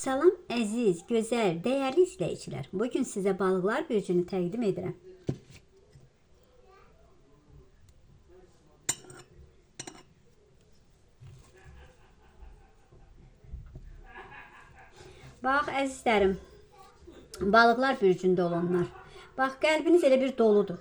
Salam əziz, gözəl, dəyərli izləyicilər. Bu gün sizə balıqlar bürcünü təqdim edirəm. Bax əzizlərim, balıqlar bürcündə olanlar. Bax qəlbiniz elə bir doludur.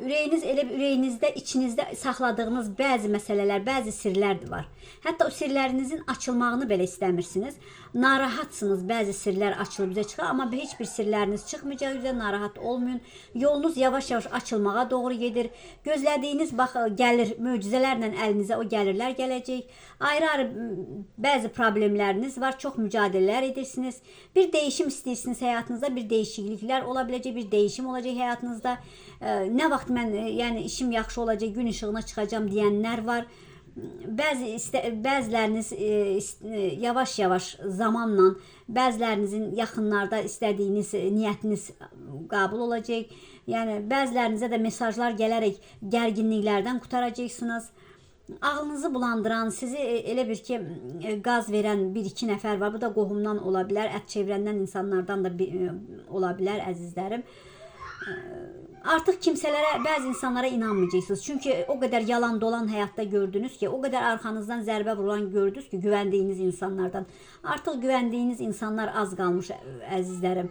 Ürəyiniz elə ürəyinizdə, içinizdə saxladığınız bəzi məsələlər, bəzi sirlər də var. Hətta o sirlərinizin açılmağını belə istəmirsiniz. Narahatsınız, bəzi sirlər açılıb üzə çıxır, amma heç bir sirləriniz çıxmayacaq, üzə narahat olmayın. Yolunuz yavaş-yavaş açılmağa doğru gedir. Gözlədiyiniz bax gəlir, möcüzələrlə əlinizə o gəlirlər gələcək. Ayrı-ayrı bəzi problemləriniz var, çox mücadilələr edirsiniz. Bir dəyişim istəyirsiniz həyatınızda, bir dəyişikliklər ola biləcək, bir dəyişim olacaq həyatınızda. Ə, Nə vaxt mən e, yəni işim yaxşı olacaq, gün işığına çıxacağam deyənlər var. Bəzi istə, bəziləriniz e, ist- e, yavaş-yavaş zamanla bəzilərinizin yaxınlarda istədiyiniz e, niyyətiniz qəbul olacaq. Yəni bəzilərinizə də mesajlar gələrək gərginliklərdən qutaracaqsınız. Ağlınızı bulandıran, sizi e, elə bir ki e, qaz verən bir iki nəfər var. Bu da qohumdan ola bilər, ət çevrəndən insanlardan da bir, e, ola bilər əzizlərim. Artıq kimsələrə, bəzi insanlara inanmayacaqsınız. Çünki o qədər yalan dolan həyatda gördünüz ki, o qədər arxanızdan zərbə vurulan gördünüz ki, güvəndiyiniz insanlardan. Artıq güvəndiyiniz insanlar az qalmış əzizlərim.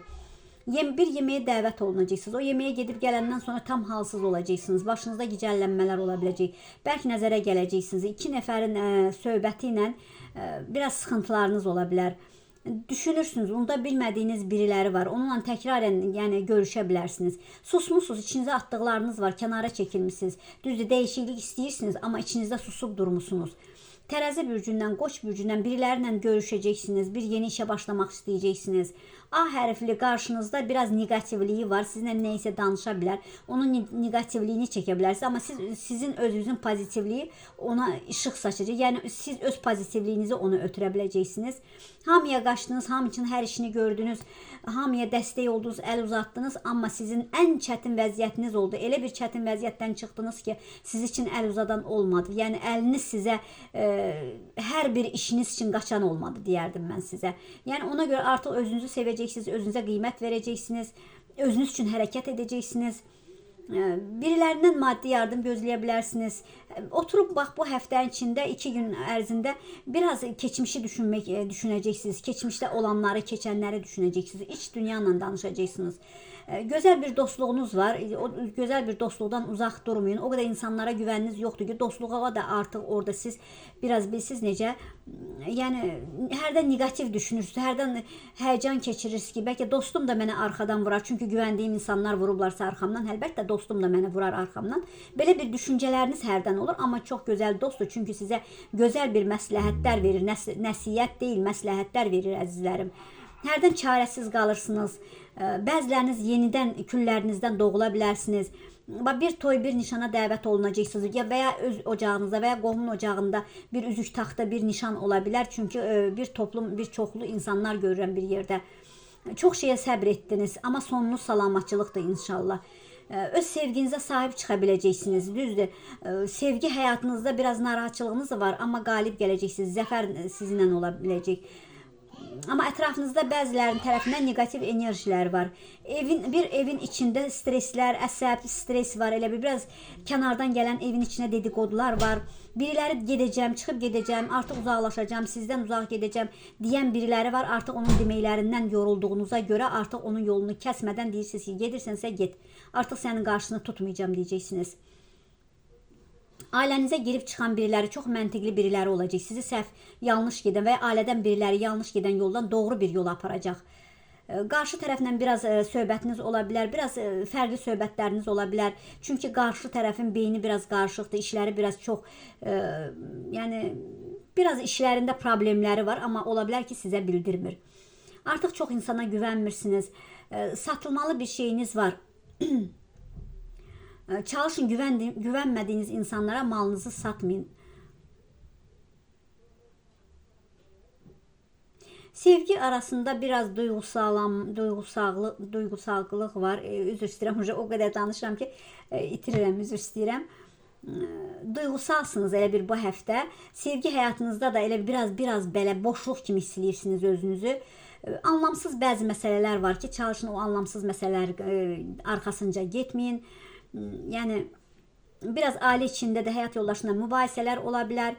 Yem bir yeməyə dəvət olunacaqsınız. O yeməyə gedib gələndən sonra tam halsız olacaqsınız. Başınızda gicəllənmələr ola biləcək. Bəlkə nəzərə gələcəksiniz. 2 nəfərin ə, söhbəti ilə ə, biraz sıxıntılarınız ola bilər. Düşünürsünüz, onda bilmədiyiniz biriləri var. Onunla təkrarən, yəni görüşə bilərsiniz. Susmusunuz, içinizə atdıqlarınız var, kənara çəkilmisiniz. Düzdür, dəyişiklik istəyirsiniz, amma içinizdə susub durmusunuz. Tərəzi bürcündən, Qoç bürcündən birilərlə görüşəcəksiniz, bir yeni işə başlamaq istəyəcəksiniz. A hərfli qarşınızda biraz neqativliyi var, sizinlə nə isə danışa bilər. Onun ne- neqativliyini çəkə bilərsiniz, amma siz sizin özünüzün pozitivliyi ona işıq saçacaq. Yəni siz öz pozitivliyinizi ona ötürə biləcəksiniz. Hamıya qaçdınız, hamı üçün hər işini gördünüz, hamıya dəstək oldunuz, əl uzatdınız, amma sizin ən çətin vəziyyətiniz oldu. Elə bir çətin vəziyyətdən çıxdınız ki, siz üçün əl uzadan olmadı. Yəni əliniz sizə e, hər bir işiniz üçün qaçan olmadı deyərdim mən sizə. Yəni ona görə artıq özünüzü sevəcəksiniz, özünüzə qiymət verəcəksiniz, özünüz üçün hərəkət edəcəksiniz. Birilərindən maddi yardım gözləyə bilərsiniz. Oturub bax bu həftənin içində 2 gün ərzində biraz keçmişi düşünmək düşünəcəksiniz. Keçmişdə olanları, keçənləri düşünəcəksiniz. İç dünya ilə danışacaqsınız. Gözəl bir dostluğunuz var. O gözəl bir dostluqdan uzaq durmayın. O qədər insanlara güvəniniz yoxdur ki, dostluğa da artıq orada siz biraz bilsiz necə yəni hərdən neqativ düşünürsüz, hərdən həyəcan keçirirsiniz ki, bəlkə dostum da mənə arxadan vurar, çünki güvəndiyim insanlar vurublarsa arxamdan, əlbəttə dostum da mənə vurar arxamdan. Belə bir düşüncələriniz hərdən olur, amma çox gözəl dostdur, çünki sizə gözəl bir məsləhətlər verir, nəs nəsihət deyil, məsləhətlər verir əzizlərim. Hərdən çarəsiz qalırsınız. Bəziləriniz yenidən küllərinizdən doğula bilərsiniz. Bir toy, bir nişana dəvət olunacaqsınız ya və ya öz ocağınızda və ya qohumun ocağında bir üzük taxta, bir nişan ola bilər. Çünki bir toplum, bir çoxlu insanlar görürəm bir yerdə. Çox şeyə səbr etdiniz, amma sonunuz salamatçılıqdır inşallah. Öz sevginizə sahib çıxa biləcəksiniz. Düzdür. Sevgi həyatınızda biraz narahatçılığınız var, amma qalib gələcəksiniz. Zəfər sizinlə ola biləcək. Amma ətrafınızda bəzilərinin tərəfindən neqativ enerjilər var. Evin bir evin içində stresslər, əsəb, stress var. Elə bir biraz kənardan gələn evin içinə dedikodular var. Biriləri gedəcəm, çıxıb gedəcəm, artıq uzaqlaşacağam, sizdən uzaq gedəcəm deyən biriləri var. Artıq onun deməklərindən yorulduğunuza görə artıq onun yolunu kəsmədən deyirsiniz ki, gedirsənsə get. Artıq sənin qarşısını tutmayacağam deyəcəksiniz. Ailənizə girib çıxan biriləri çox məntiqli biriləri olacaq. Sizi səhv, yanlış gedən və ya ailədən biriləri yanlış gedən yoldan doğru bir yola aparacaq. Qarşı tərəflə biraz ə, söhbətiniz ola bilər, biraz ə, fərqli söhbətləriniz ola bilər. Çünki qarşı tərəfin beyni biraz qarışıqdır, işləri biraz çox, ə, yəni biraz işlərində problemləri var, amma ola bilər ki, sizə bildirmir. Artıq çox insana güvənmirsiniz. Ə, Satılmalı bir şeyiniz var. Çalışın güvəndi, güvənmədiyiniz insanlara malınızı satmayın. Sevgi arasında biraz duyğusallam, duyğusallıq, duyğusallıq var. E, üzr istəyirəm, o qədər danışıram ki, e, itirirəm, üzr istəyirəm. duyğusalsınız elə bir bu həftə. Sevgi həyatınızda da elə biraz biraz belə boşluq kimi hiss eləyirsiniz özünüzü. E, Anlamsız bəzi məsələlər var ki, çalışın o anlamsız məsələlər e, arxasınca getməyin. M, Yəni biraz ailə içində də həyat yoldaşına mübahisələr ola bilər.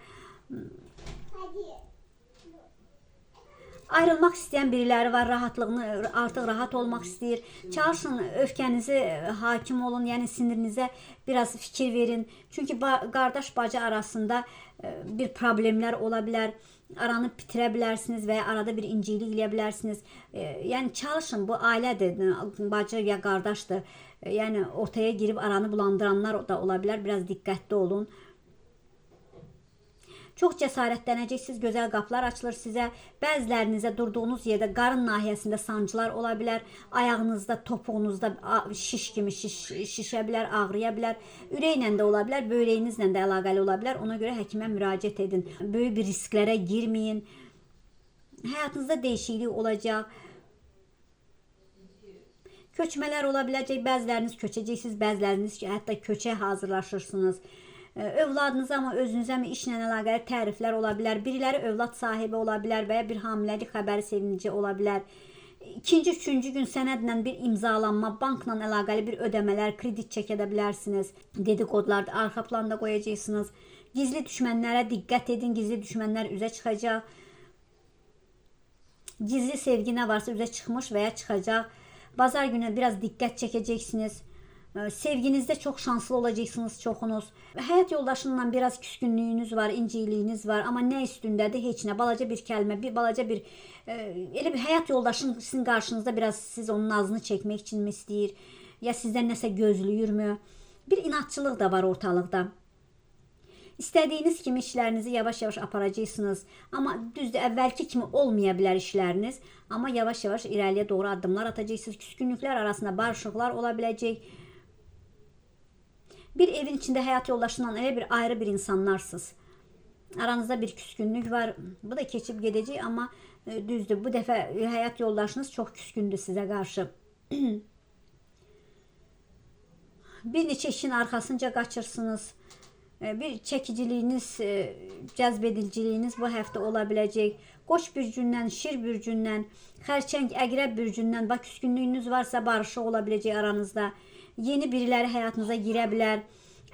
Ayrılmaq istəyən biriləri var, rahatlığını artıq rahat olmaq istəyir. Çalışın öfkənizi hakim olun, yəni sinirinizə biraz fikir verin. Çünki qardaş bacı arasında e, bir problemlər ola bilər. Aranı bitirə bilərsiniz və ya arada bir incilik eləyə bilərsiniz. E, Yəni çalışın bu ailədir, bacı ya qardaşdır. E, Yəni ortaya girib aranı bulandıranlar da ola bilər. Biraz diqqətli olun. Çox cəsarətlənəcəksiniz, gözəl qapılar açılır sizə. Bəzilərinizə durduğunuz yerdə qarın nahiyəsində sancılar ola bilər. Ayağınızda, topuğunuzda şiş kimi şiş, şişə bilər, ağrıya bilər. Ürəklə də ola bilər, böyrəyinizlə də əlaqəli ola bilər. Ona görə həkimə müraciət edin. Böyük risklərə girməyin. Həyatınızda dəyişiklik olacaq. Köçmələr ola biləcək. Bəziləriniz köçəcəksiniz, bəziləriniz ki, hətta köçə hazırlaşırsınız. Övladınıza amma özünüzə mi işlə əlaqəli təriflər ola bilər. Biriləri övlad sahibi ola bilər və ya bir hamiləlik xəbəri sevinci ola bilər. İkinci, üçüncü gün sənədlə bir imzalanma, bankla əlaqəli bir ödəmələr, kredit çəkə də bilərsiniz. Dediqodlar da arxa planda qoyacaqsınız. Gizli düşmənlərə diqqət edin. Gizli düşmənlər üzə çıxacaq. Gizli sevgi nə varsa üzə çıxmış və ya çıxacaq. Bazar günü biraz diqqət çəkəcəksiniz. Sevginizdə çox şanslı olacaqsınız çoxunuz. Həyat yoldaşınla biraz küskünlüyünüz var, inciliyiniz var, amma nə üstündədir? Heç nə. Balaca bir kəlmə, bir balaca bir ə, elə bir həyat yoldaşın sizin qarşınızda biraz siz onun nazını çəkmək üçünmü istəyir? Ya sizdən nəsə gözləyirmi? Bir inatçılıq da var ortalıqda. İstədiyiniz kimi işlərinizi yavaş-yavaş aparacaqsınız. Amma düzdür, əvvəlki kimi olmaya bilər işləriniz, amma yavaş-yavaş irəliyə doğru addımlar atacaqsınız. Küskünlüklər arasında barışıqlar ola biləcək. Bir evin içində həyat yoldaşından elə bir ayrı bir insanlarsınız. Aranızda bir küskünlük var. Bu da keçib gedəcək, amma e, düzdür, bu dəfə həyat yoldaşınız çox küskündür sizə qarşı. bir neçə işin arxasınca qaçırsınız. E, Bir çəkiciliyiniz, e, cəzbediciliyiniz bu həftə ola biləcək. Qoç bürcündən, şir bürcündən, xərçəng, əqrəb bürcündən bax küskünlüyünüz varsa barışıq ola biləcək aranızda. Yeni biriləri həyatınıza girə bilər.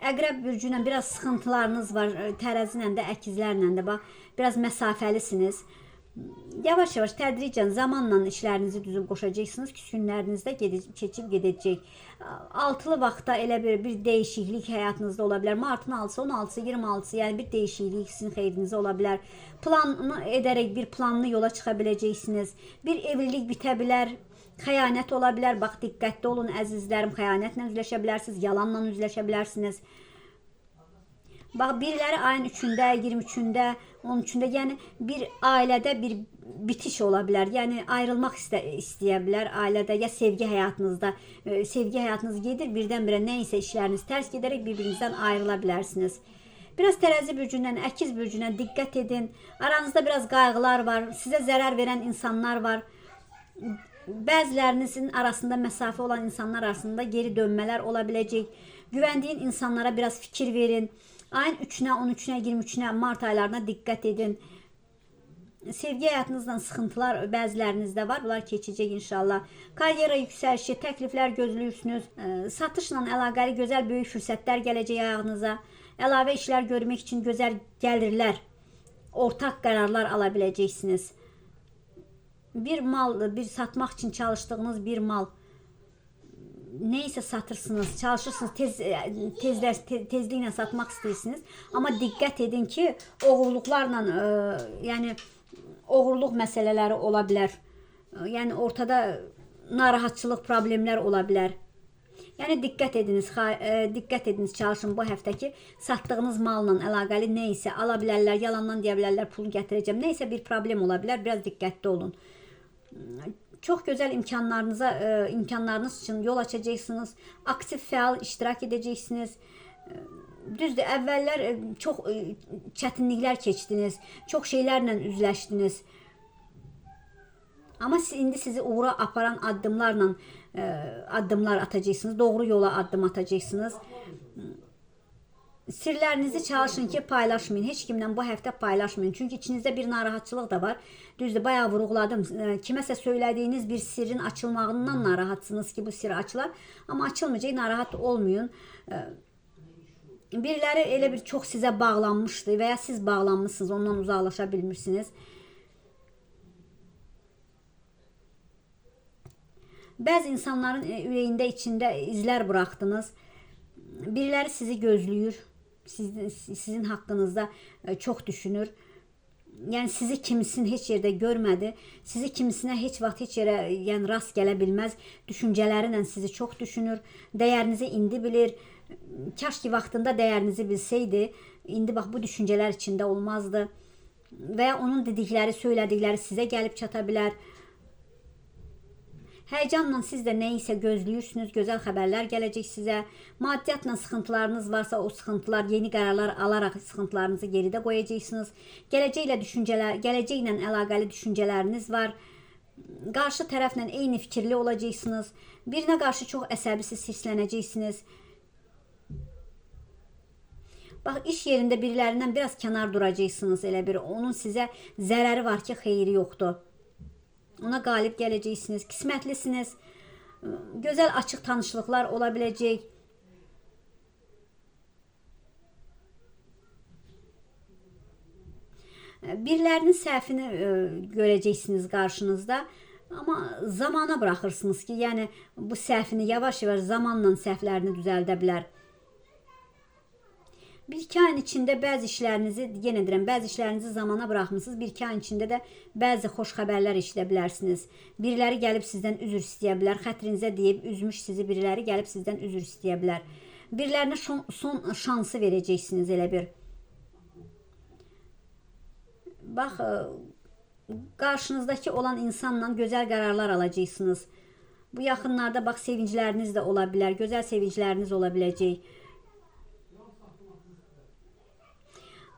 Əqrəb bürcü ilə biraz sıxıntılarınız var, e, tərəzi ilə də, əkizlərlə də bax, biraz məsafəlisiniz. Yavaş-yavaş tədricən zamanla işlərinizi düzüb qoşacaqsınız. Küskünləriniz də gedəcək, keçib gedəcək. Altılı vaxtda elə bir bir dəyişiklik həyatınızda ola bilər. Martın 6-sı, 16-sı, 26-sı, yəni bir dəyişiklik sizin xeyrinizə ola bilər. Planını edərək bir planlı yola çıxa biləcəksiniz. Bir evlilik bitə bilər. Xəyanət ola bilər. Bax diqqətli olun əzizlərim. Xəyanətlə üzləşə bilərsiniz, yalanla üzləşə bilərsiniz. Bax biriləri ayın 3-ündə, 23-ündə, 13-ündə, yəni bir ailədə bir bitiş ola bilər. Yəni ayrılmaq istə istəyə bilər ailədə ya sevgi həyatınızda. e, Sevgi həyatınız gedir, birdən-birə nə isə işləriniz tərs gedərək bir-birinizdən ayrıla bilərsiniz. Biraz tərəzi bürcündən, əkiz bürcündən diqqət edin. Aranızda biraz qayğılar var, sizə zərər verən insanlar var. Bəzilərinizin arasında məsafə olan insanlar arasında geri dönmələr ola biləcək. Güvəndiyin insanlara biraz fikir verin. Ayın 3-nə, 13-nə, 23-nə, mart aylarına diqqət edin. Sevgi həyatınızla sıxıntılar bəzilərinizdə var. Bunlar keçəcək inşallah. Karyera yüksəlişi, təkliflər gözləyirsiniz. Satışla əlaqəli gözəl böyük fürsətlər gələcək ayağınıza. Əlavə işlər görmək üçün gözəl gəlirlər, ortaq qərarlar ala biləcəksiniz. Bir mal, bir satmaq üçün çalışdığınız bir mal neysə satırsınız, çalışırsınız, tez tezlər te, tezliklə satmaq istəyirsiniz. Amma diqqət edin ki, oğurluqlarla, ə, yəni oğurluq məsələləri ola bilər. Ə, Yəni ortada narahatçılıq, problemlər ola bilər. Yəni diqqət ediniz, ə, diqqət ediniz, çalışın bu həftəki satdığınız malla əlaqəli nə isə ala bilərlər, yalandan deyə bilərlər, pul gətirəcəm. Nə isə bir problem ola bilər, biraz diqqətli olun. Çox gözəl imkanlarınıza, ə, imkanlarınız üçün yol açacaqsınız. Aktiv fəal iştirak edəcəksiniz. Ə, Düzdür, əvvəllər ə, çox ə, çətinliklər keçdiniz, çox şeylərlə üzləşdiniz. Amma siz, indi sizi uğura aparan addımlarla ə, addımlar atacaqsınız, doğru yola addım atacaqsınız. Sirlərinizi çalışın ki, paylaşmayın. Heç kimlə bu həftə paylaşmayın. Çünki içinizdə bir narahatçılıq da var. Düzdür, bayağı vurğuladım. Kiməsə söylədiyiniz bir sirrin açılmağından narahatsınız ki, bu sir açılar. Amma açılmayacaq, narahat olmayın. Biriləri elə bir çox sizə bağlanmışdı və ya siz bağlanmısınız, ondan uzaqlaşa bilmirsiniz. Bəzi insanların e, ürəyində, içində izlər buraxdınız. Biriləri sizi gözləyir. Sizin, sizin haqqınızda e, çox düşünür. Yəni sizi kimsin heç yerdə görmədi. Sizi kimisinə heç vaxt heç yerə yəni rast gələ bilməz. Düşüncələri ilə sizi çox düşünür. Dəyərinizi indi bilir. Kaş ki vaxtında dəyərinizi bilsəydi, indi bax bu düşüncələr içində olmazdı. Və ya onun dedikləri, söylədikləri sizə gəlib çata bilər. Həyəcanla siz də nə isə gözləyirsiniz, gözəl xəbərlər gələcək sizə. Maddiyyatla sıxıntılarınız varsa, o sıxıntılar, yeni qərarlar alaraq sıxıntılarınızı geridə qoyacaqsınız. Gələcəklə düşüncələr, gələcəklə əlaqəli düşüncələriniz var. Qarşı tərəflə eyni fikirli olacaqsınız. Birinə qarşı çox əsəbisiz hisslənəcəksiniz. Bax iş yerində birilərindən biraz kənar duracaqsınız elə bir. Onun sizə zərəri var ki, xeyri yoxdur. Ona qalib gələcəksiniz. Qismətlisiniz. Gözəl açıq tanışlıqlar ola biləcək. Birilərinin səhvini görəcəksiniz qarşınızda. Amma zamana buraxırsınız ki, yəni bu səhvini yavaş-yavaş zamanla səhvlərini düzəldə bilər. Bir iki ayın içində bəzi işlərinizi, yenə deyirəm, bəzi işlərinizi zamana buraxmısınız. Bir iki ayın içində də bəzi xoş xəbərlər eşidə bilərsiniz. Biriləri gəlib sizdən üzr istəyə bilər. Xətrinizə deyib üzmüş sizi biriləri gəlib sizdən üzr istəyə bilər. Birilərinə son, son şansı verəcəksiniz elə bir. Bax, e, qarşınızdakı olan insanla gözəl qərarlar alacaqsınız. Bu yaxınlarda bax sevincləriniz də ola bilər, gözəl sevincləriniz ola biləcək.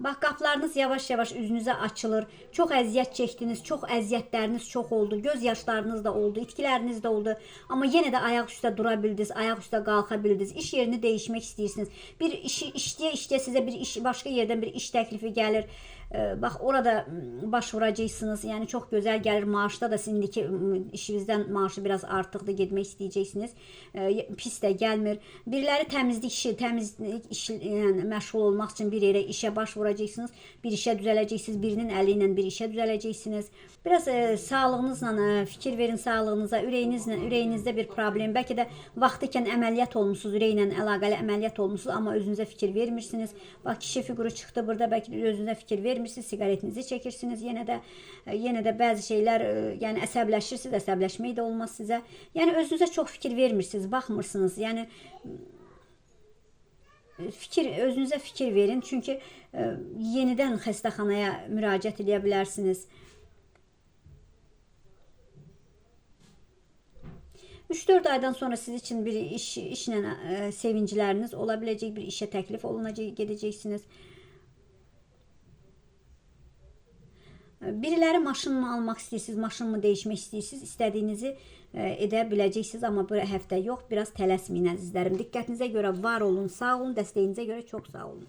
Bax qapılarınız yavaş-yavaş üzünüzə açılır. Çox əziyyət çəkdiniz, çox əziyyətləriniz çox oldu. Göz yaşlarınız da oldu, itkiləriniz də oldu. Amma yenə də ayaq üstə dura bildiniz, ayaq üstə qalxa bildiniz. İş yerini dəyişmək istəyirsiniz. Bir işi işləyə-işləyə sizə bir iş başqa yerdən bir iş təklifi gəlir. Bax orada m, başvuracaqsınız. Yəni çox gözəl gəlir. Maaşda da sizin indiki işinizdən maaşı biraz artıqdır, getmək istəyəcəksiniz. Pis də gəlmir. Biriləri təmizlik işi, təmizlik işi yəni məşğul olmaq üçün bir yerə işə başvuracaqsınız. Bir işə düzələcəksiniz, birinin əli ilə bir işə düzələcəksiniz. Biraz e, sağlığınızla e, fikir verin sağlığınıza, ürəyinizlə, ürəyinizdə bir problem, bəlkə də vaxtı ikən əməliyyat olmusunuz, ürəklə əlaqəli əməliyyat olmusunuz, amma özünüzə fikir vermirsiniz. Bax kişi fiquru çıxdı burada, bəlkə özünüzə fikir vermirsiniz, siqaretinizi çəkirsiniz. Yenə də e, yenə də bəzi şeylər, e, yəni əsəbləşirsiniz, əsəbləşmək də olmaz sizə. Yəni özünüzə çox fikir vermirsiniz, baxmırsınız. Yəni fikir özünüzə fikir verin çünki e, yenidən xəstəxanaya müraciət edə bilərsiniz. 3-4 aydan sonra siz için bir iş işlə e, sevincləriniz ola biləcək, bir işə təklif olunacaq, gedəcəksiniz. Biriləri maşınımı almaq istəyirsiniz, maşınımı dəyişmək istəyirsiniz, istədiyinizi e, edə biləcəksiniz, amma bu həftə yox, biraz tələsməyin əzizlərim. Diqqətinizə görə var olun, sağ olun, dəstəyinizə görə çox sağ olun.